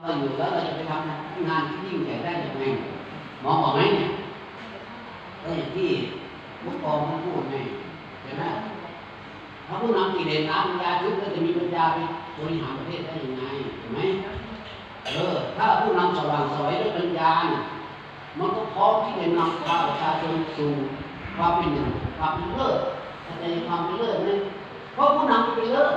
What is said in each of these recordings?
เราอยู่แล้วเราจะไปทำงานที่ยิ่งใหญ่ได้ยังไงหมอบอกไหมเนี่ยก็อย่างที่มุกกองมันพูดไงเห็นไหมถ้าผู้นำกิเลสน้ำปัญญาทึบก็จะมีปัญญาไปบริหารประเทศได้ยังไงเห็นไหมเออถ้าผู้นำสว่างไสวยด้วยปัญญาเนี่ยมันก็พร้อมที่จะนำพาประชาชนสู่ความเป็นหนึ่งความเป็นเลิศเข้าใจความเป็นเลิศไหมเพราะผู้นำเป็นเลิศ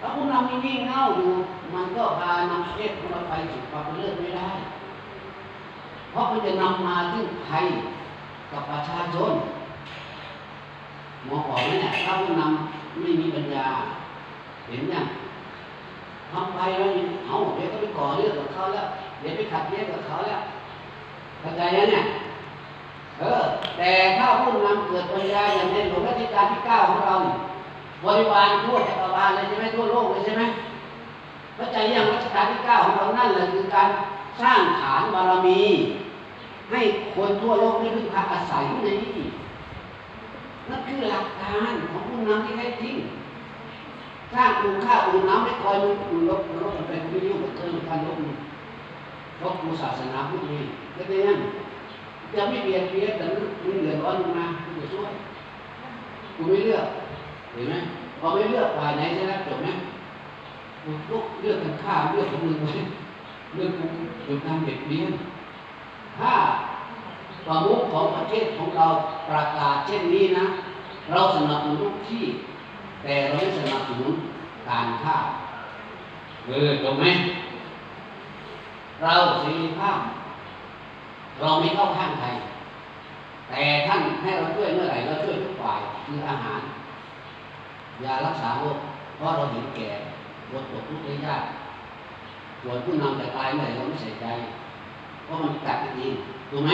ถ้าผู้นำมีวิ่งเง่าอยู่มันก็พานำประเทศของเราไปสู่ความเป็นเลิศไม่ได้ เพราะมันจะนำมาซึ่งภัยกับประชาชนหมอบอกไหมเนี่ยถ้าผู้นำไม่มีปัญญา เห็นยังทำไปแล้วนี่เอาเดี๋ยวก็ไปก่อเรื่องกับเขาแล้ว เดี๋ยวไปขัดแย้งกับเขาแล้วเข้าใจแล้วเนี่ยเออแต่ถ้าผู้นำเกิดปัญญาอย่างในหลวงรัชกาลที่เก้าของเรา บริวารทั่วจักรวาลเลยใช่ไหมทั่วโลกเลยใช่ไหมเข้าใจยังรัชกาลที่เก้าของเรานั่นแหละคือการสร้างฐานบารมี ให้คนทั่วโลกได้พึ่งพาอาศัยในนั่นคือหลักการของผู้นำที่แท้จริงสร้างอู่ข้าอู่น้ำไม่คอยมันอู่ลบลบกันไปไม่ยุ่งกับเครื่อการลบลบมูศาสนาพุทธนี่ก็ได้นั่นจะไม่เบียดเบียนแต่มันเดือดร้อนมาคุณจะช่วยคุณไม่เลือก เห็นไหมพอไม่เลือกฝ่ายไหนใช่ไหมจบไหมลูกเลือกกันข้าเลือกของมึงไว้เลือกกูเป็นการเด็กเลี้ยถ้าประมุขของประเทศของเราประกาศเช่นนี้นะ เราสนับสนุนทุกที่ แต่เราไม่สนับสนุนการฆ่าเออจบไหมเราเสรีภาพ เราไม่เข้าข้างใครแต่ท่านให้เราช่วยเมื่อไหร่เราช่วยทุกฝ่ายคืออาหาร ยารักษาโรคเพราะเราเห็นแก่ลดตกทุกข์ได้ยากส่วนผู้นำแต่ตายเมื่อไหร่เราไม่ใส่ใจ เพราะมันกัดกันเองถูกไหม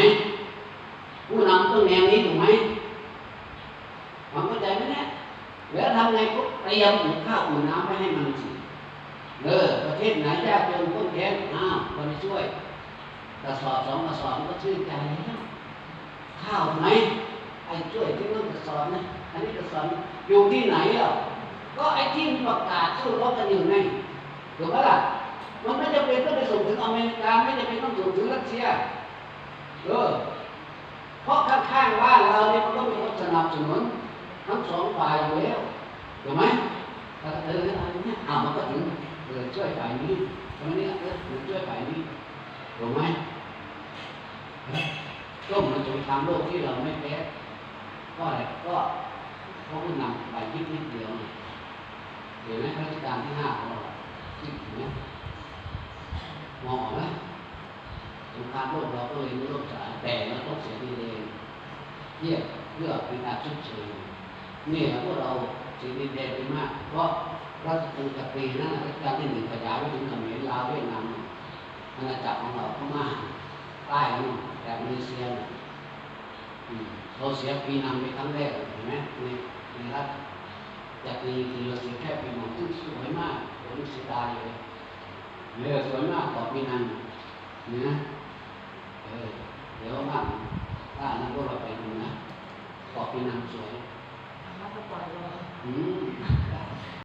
ผู้นำต้องแนวนี้ถูกไหมความเข้าใจไหมเนี่ยแล้วทำไงก็เตรียมอุ่นข้าวอุ่นน้ำไว้ให้มันสิเออประเทศไหนยากจนต้นแค้นอ้าวคนช่วยกระสอบสองกระสอบก็ชื่นใจแล้วข้าวไหมไอ้ช่วยที่นั่นกระสอบนะ อันนี้กระสอนอยู่ที่ไหนอะก็ไอ้ที่ประกาศสู้รบกันอยู่ไงถูกไหมล่ะมันไม่จำเป็นต้องไปส่งถึงอเมริกาไม่จำเป็นต้องส่งถึงรัสเซียเออเพราะข้างๆบ้าเราเนี่ยมันก็มีคนสนับสนุนทั้งสองฝ่ายอยู่แล้วถูกไหมถ้าเอออันนี้เอามันก็ถึงเออช่วยฝ่ายนี้ตรงนี้เออมันช่วยฝ่ายนี้ถูกไหมก็เหมือนสงครามโลกที่เราไม่แพ้ก็อะไรก็ เพราะผู้นำไปยิบนิดเดียวเนี่ยเห็นไหมรัชกาลที่ห้าของเราคิดเห็นไหมมองออกไหมสงครามโลกเราก็เลยไม่โลกสายแต่เราต้องเสียดีเลยเทียบเพื่อเป็นการชดเชยนี่แหละพวกเราเสียดีเดนไปมาก เพราะรัชกาลจักรีนั่นรัชกาลที่หนึ่งขยายไปถึงเขมรลาวเวียดนามอาณาจักรของเราพม่าใต้นู่นแต่มาเลเซียเนี่ยอืม เราเสียปีนำไปครั้งแรกเห็นไหมในในรัฐจากนี้คือเราเสียแค่ปีนำซึ่งสวยมากผมเสียดายเลยเรือสวยมากกว่าปีนันนี่นะเออเดี๋ยวบ้างถ้านั้นพวกเราไปดูนะกว่าปีนันสวยมาสปอร์ตเราอืมได้